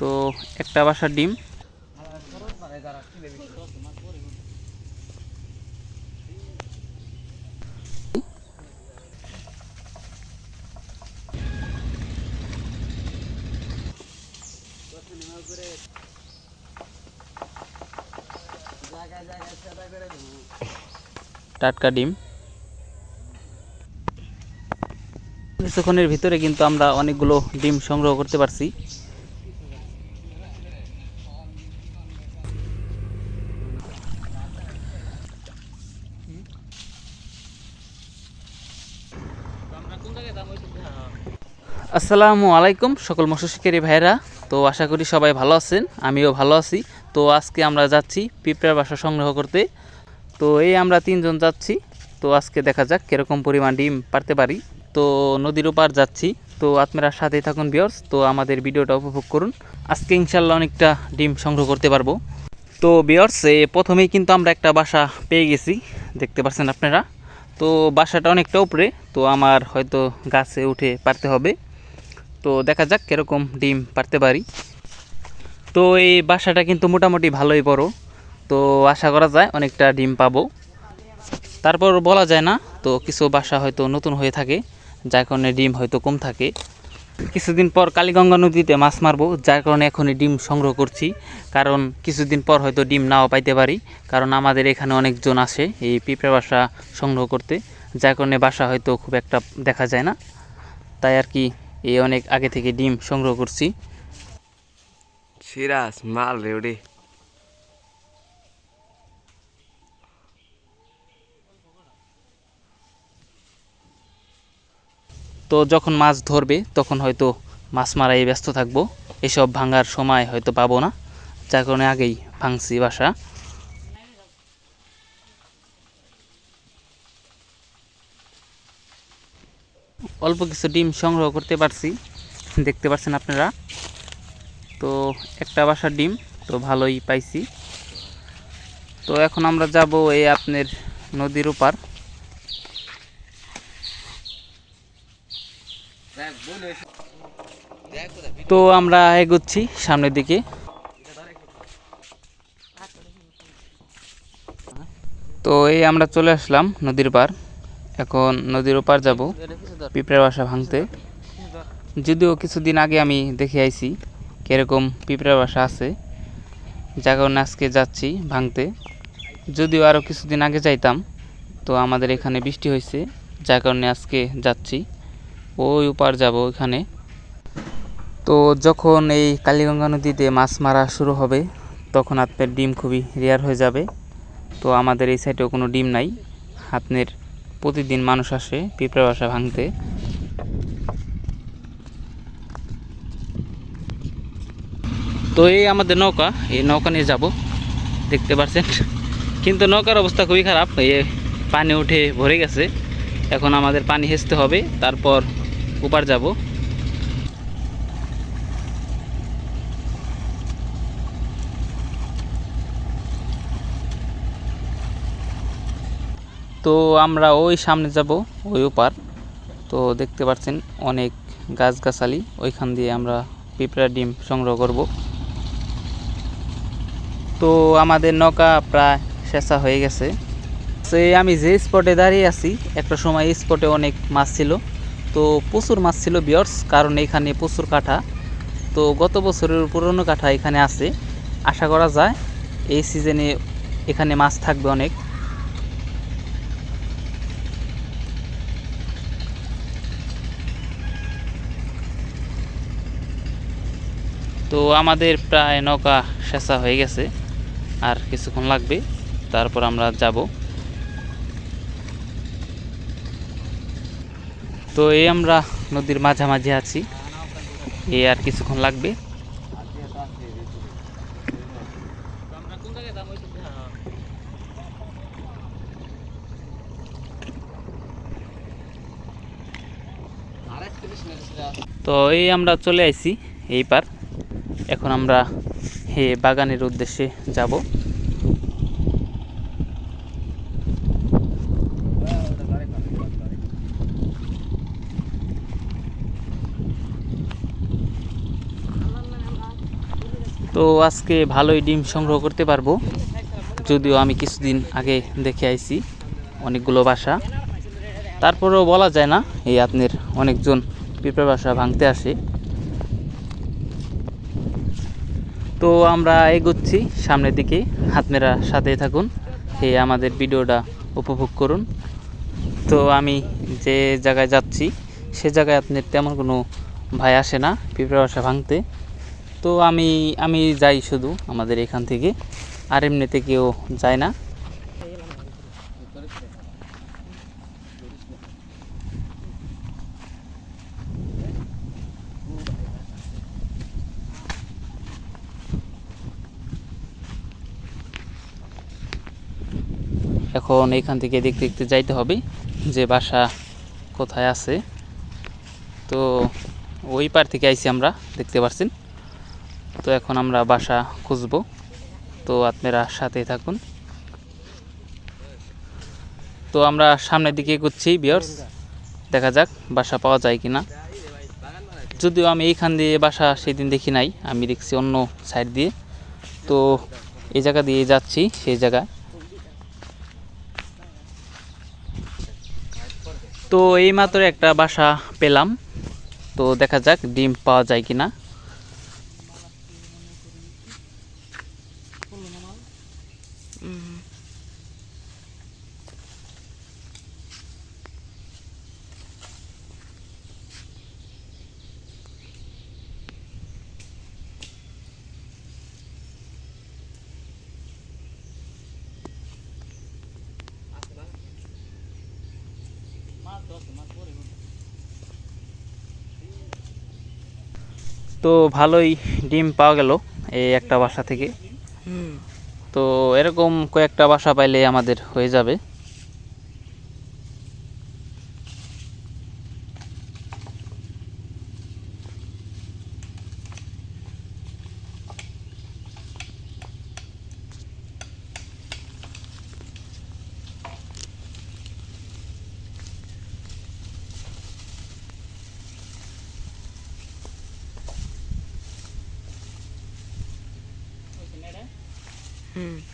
তো একটা বাসার ডিম। টাটকা ডিম। কিছুক্ষণের ভিতরে কিন্তু আমরা অনেকগুলো ডিম সংগ্রহ করতে পারছি। আসসালামু আলাইকুম সকল মৎস্য শিকারী ভাইরা তো আশা করি সবাই ভালো আছেন, আমিও ভালো আছি। তো আজকে আমরা যাচ্ছি পিঁপড়ার বাসা সংগ্রহ করতে। তো এই আমরা তিনজন যাচ্ছি। তো আজকে দেখা যাক কীরকম পরিমাণ ডিম পারতে পারি। তো নদীর ওপার যাচ্ছি। তো আপনারা সাথেই থাকুন বিয়র্স তো আমাদের ভিডিওটা উপভোগ করুন। আজকে ইনশাল্লাহ অনেকটা ডিম সংগ্রহ করতে পারব। তো বিয়র্স প্রথমেই কিন্তু আমরা একটা বাসা পেয়ে গেছি। দেখতে পাচ্ছেন আপনারা। তো বাসাটা অনেকটা উপরে। তো আমার হয়তো গাছে উঠে পারতে হবে। তো দেখা যাক কীরকম ডিম পারতে পারি। তো এই বাসাটা কিন্তু মোটামুটি ভালোই বড়। তো আশা করা যায় অনেকটা ডিম পাবো। তারপর বলা যায় না, তো কিছু বাসা হয়তো নতুন হয়ে থাকে, যার কারণে ডিম হয়তো কম থাকে। কিছুদিন পর কালীগঙ্গা নদীতে মাছ মারবো, যার কারণে এখনই ডিম সংগ্রহ করছি। কারণ কিছুদিন পর হয়তো ডিম নাও পাইতে পারি, কারণ আমাদের এখানে অনেকজন আসে এই পিঁপড়া বাসা সংগ্রহ করতে, যার কারণে বাসা হয়তো খুব একটা দেখা যায় না। তাই আর কি এই অনেক আগে থেকে ডিম সংগ্রহ করছি। সিরাজ মাল রে ওরে। তো যখন মাছ ধরবে তখন হয়তো মাছ মারাই ব্যস্ত থাকব। এসব ভাঙার সময় হয়তো পাবো না। যার কারণে আগেই ভাঙছি বাসা। অল্প কিছু ডিম সংগ্রহ করতে পারছি। দেখতে পাচ্ছেন আপনারা? তো একটা বাসার ডিম, তো ভালোই পাইছি। তো এখন আমরা যাব এই আপনার নদীর ওপার। তো আমরা এগোচ্ছি সামনের দিকে। তো এই আমরা চলে আসলাম নদীর পার। এখন নদীর ওপার যাব। পিঁপড়ার বাসা ভাঙতে। যদিও কিছুদিন আগে আমি দেখে আইছি কীরকম পিঁপড়ার বাসা আছে। যার আজকে যাচ্ছি ভাঙতে। যদিও আরও কিছুদিন আগে যাইতাম, তো আমাদের এখানে বৃষ্টি হয়েছে যার কারণে আজকে যাচ্ছি। ওই উপার যাব ওইখানে তো যখন এই কালীগঙ্গা নদীতে মাছ মারা শুরু হবে, তখন আপনার ডিম খুবই রেয়ার হয়ে যাবে। তো আমাদের এই সাইডেও কোনো ডিম নাই। আপনার প্রতিদিন মানুষ আসে পিঁপড়া বাসা ভাঙতে। তো এই আমাদের নৌকা, এই নৌকা নিয়ে যাব, দেখতে পাচ্ছেন কিন্তু নৌকার অবস্থা খুবই খারাপ এ পানি উঠে ভরে গেছে। এখন আমাদের পানি হেসতে হবে, তারপর উপার যাব। তো আমরা ওই সামনে যাব, ওই ওপার। তো দেখতে পাচ্ছেন অনেক গাছগাছালি, ওইখান দিয়ে আমরা পিঁপড়া ডিম সংগ্রহ করব। তো আমাদের নৌকা প্রায় শেষা হয়ে গেছে। সে আমি যে স্পটে দাঁড়িয়ে আছি, একটা সময় এই স্পটে অনেক মাছ ছিল। তো প্রচুর মাছ ছিল বিয়ার্স, কারণ এখানে প্রচুর কাঠা তো গত বছরের পুরনো কাঠা এখানে আছে। আশা করা যায় এই সিজনে এখানে মাছ থাকবে অনেক। তো আমাদের প্রায় নৌকা শেষা হয়ে গেছে। আর কিছুক্ষণ লাগবে, তারপর আমরা যাব। তো এই আমরা নদীর মাঝামাঝি আছি। এই আর কিছুক্ষণ লাগবে। তো এই আমরা চলে আইছি এই পার এখন আমরা হে বাগানের উদ্দেশ্যে যাব। তো আজকে ভালোই ডিম সংগ্রহ করতে পারব। যদিও আমি কিছুদিন আগে দেখে আইছি অনেকগুলো বাসা। তারপরেও বলা যায় না, এই আপনার অনেকজন পিঁপড়া বাসা ভাঙতে আসে। তো আমরা এগোচ্ছি সামনের দিকে। হাতমেরা সাথে থাকুন। এই আমাদের ভিডিওটা উপভোগ করুন। তো আমি যে জায়গায় যাচ্ছি, সে জায়গায় আপনার তেমন কোনো ভাই আসে না পিঁপড়া বাসা ভাঙতে। তো আমি আমি যাই শুধু আমাদের এখান থেকে। আর এমনিতে কেউ যায় না। এখন এখান থেকে দেখতে দেখতে যাইতে হবে যে বাসা কোথায় আছে। তো ওই পার থেকে আইছি আমরা, দেখতে পাচ্ছেন তো এখন আমরা বাসা খুঁজবো। তো আপনারা সাথে থাকুন। তো আমরা সামনের দিকে এগোচ্ছি বিয়ার্স দেখা যাক বাসা পাওয়া যায় কিনা। যদিও আমি এইখান দিয়ে বাসা সেদিন দেখি নাই, আমি দেখছি অন্য সাইড দিয়ে। তো এই জায়গা দিয়ে যাচ্ছি, সেই জায়গায় তো এইমাত্র একটা বাসা পেলাম। তো দেখা যাক ডিম পাওয়া যায় কিনা। তো ভালোই ডিম পাওয়া গেল এই একটা বাসা থেকে। তো এরকম কয়েকটা বাসা পাইলে আমাদের হয়ে যাবে। Mm.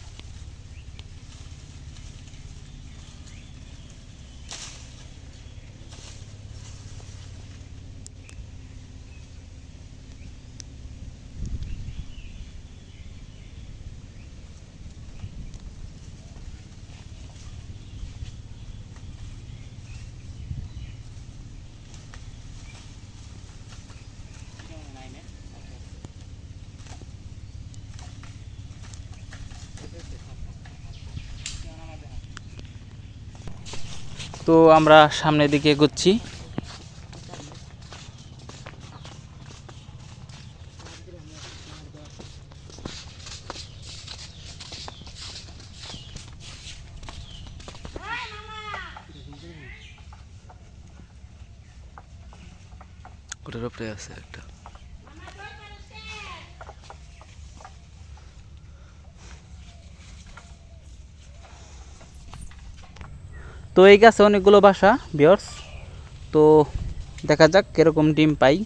তো আমরা সামনের দিকে এগোচ্ছি। ওটার উপরে আছে একটা। তো এই গাছে অনেকগুলো বাসা বিয়র্স তো দেখা যাক কীরকম ডিম পাই।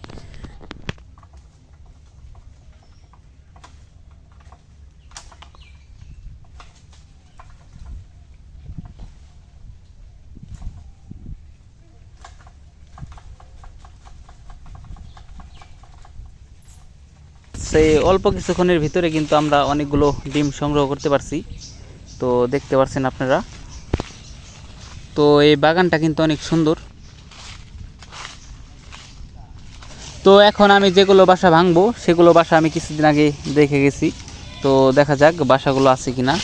সেই অল্প কিছুক্ষণের ভিতরে কিন্তু আমরা অনেকগুলো ডিম সংগ্রহ করতে পারছি। তো দেখতে পাচ্ছেন আপনারা। তো এই বাগানটা কিন্তু অনেক সুন্দর। তো এখন আমি যেগুলো বাসা ভাঙবো, সেগুলো বাসা আমি কিছুদিন আগে দেখে গেছি। তো দেখা যাক বাসাগুলো আছে কিনা।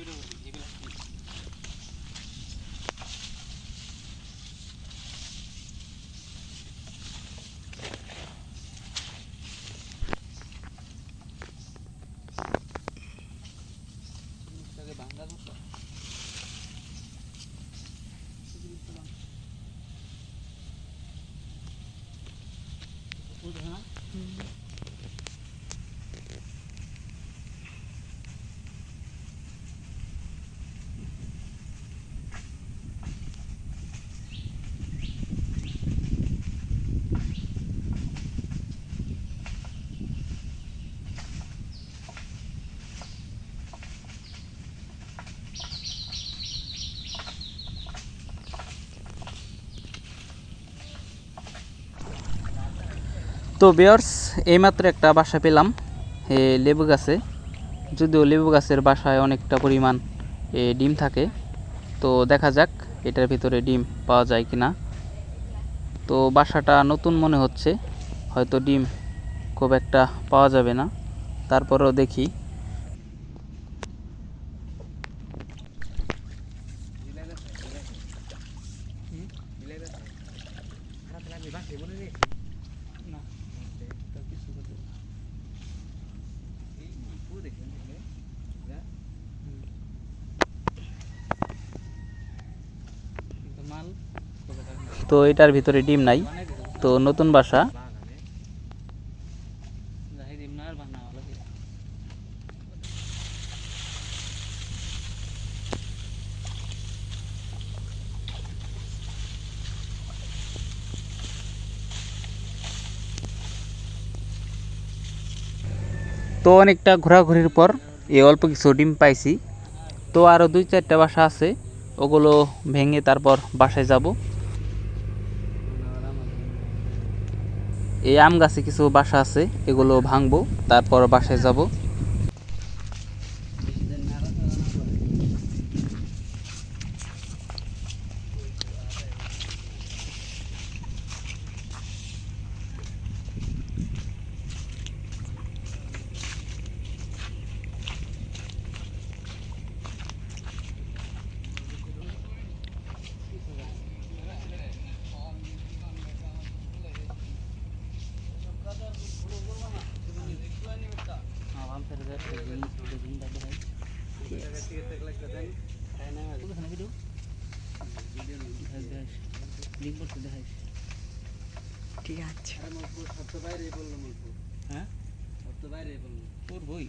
이런 얘기를 할수 있어요. তো বেয়ার্স এইমাত্র একটা বাসা পেলাম, এ লেবু গাছে। যদিও লেবু গাছের বাসায় অনেকটা পরিমাণ, এ ডিম থাকে। তো দেখা যাক এটার ভিতরে ডিম পাওয়া যায় কি না তো বাসাটা নতুন মনে হচ্ছে, হয়তো ডিম খুব একটা পাওয়া যাবে না। তারপরেও দেখি। তো এটার ভিতরে ডিম নাই। তো নতুন বাসা। তো অনেকটা ঘোরাঘুরির পর এই অল্প কিছু ডিম পাইছি। তো আরও দুই চারটা বাসা আছে। ওগুলো ভেঙে তারপর বাসায় যাব। এই আম গাছে কিছু বাসা আছে, এগুলো ভাঙবো, তারপর বাসায় যাব। ঠিক আছে। হ্যাঁ? করবোই।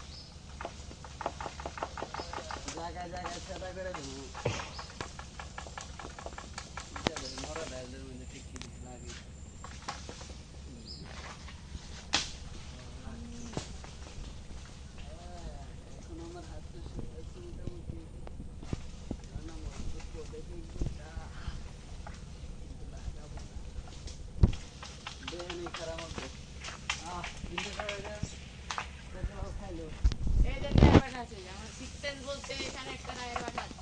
কোন করে দেবো মরা এই যে একটা বাসা আছে, আমার sixth sense বলতে এখানে একটা রায়ের বাসা আছে।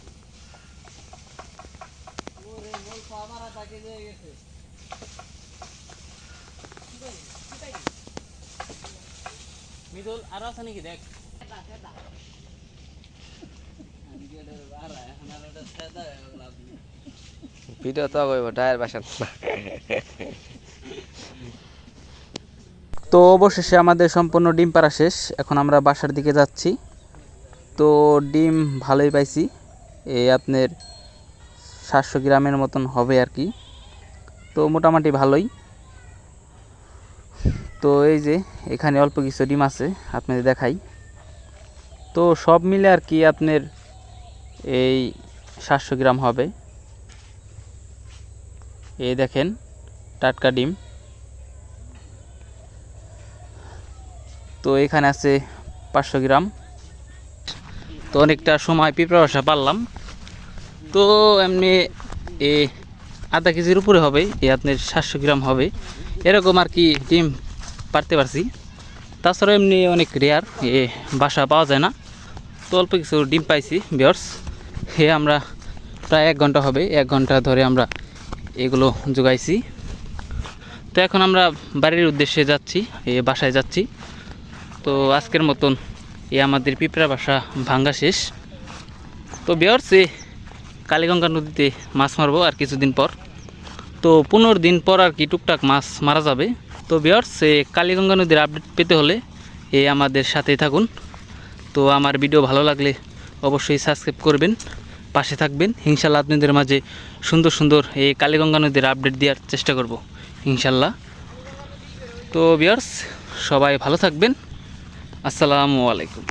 মিদুল আরও আছে নাকি? দেখ। ভিডিও তো কইব টায়ার বাসান। তো অবশেষে আমাদের সম্পূর্ণ ডিম পাড়া শেষ। এখন আমরা বাসার দিকে যাচ্ছি। তো ডিম ভালোই পাইছি। এই আপনার সাতশো গ্রামের মতন হবে আর কি। তো মোটামুটি ভালোই। তো এই যে এখানে অল্প কিছু ডিম আছে, আপনাদের দেখাই। তো সব মিলে আর কি আপনার এই সাতশো গ্রাম হবে। এই দেখেন, টাটকা ডিম। তো এখানে আছে পাঁচশো গ্রাম। তো অনেকটা সময় পিঁপড়া পারলাম। তো এমনি এ আধা কেজির উপরে হবে, এ আপনার সাতশো গ্রাম হবে। এরকম আর কি ডিম পারতে পারছি। তাছাড়া এমনি অনেক রেয়ার এ বাসা পাওয়া যায় না। তো অল্প কিছু ডিম পাইছি বিয়ার্স হে আমরা প্রায় এক ঘণ্টা হবে, এক ঘণ্টা ধরে আমরা এগুলো জোগাইছি। তো এখন আমরা বাড়ির উদ্দেশ্যে যাচ্ছি, এ বাসায় যাচ্ছি। তো আজকের মতন এ আমাদের পিঁপড়া বাসা ভাঙ্গা শেষ। তো বিয়ার্স এ কালীগঙ্গা নদীতে মাছ মারবো আর কিছুদিন পর। তো পনেরো দিন পর আর কি টুকটাক মাছ মারা যাবে। তো বিয়ার্স এ কালীগঙ্গা নদীর আপডেট পেতে হলে এ আমাদের সাথেই থাকুন। তো আমার ভিডিও ভালো লাগলে অবশ্যই সাবস্ক্রাইব করবেন, পাশে থাকবেন। ইনশাল্লাহ আপনাদের মাঝে সুন্দর সুন্দর এই কালীগঙ্গা নদীর আপডেট দেওয়ার চেষ্টা করব, ইনশাল্লাহ। তো বিয়ার্স সবাই ভালো থাকবেন। আসসালামু আলাইকুম।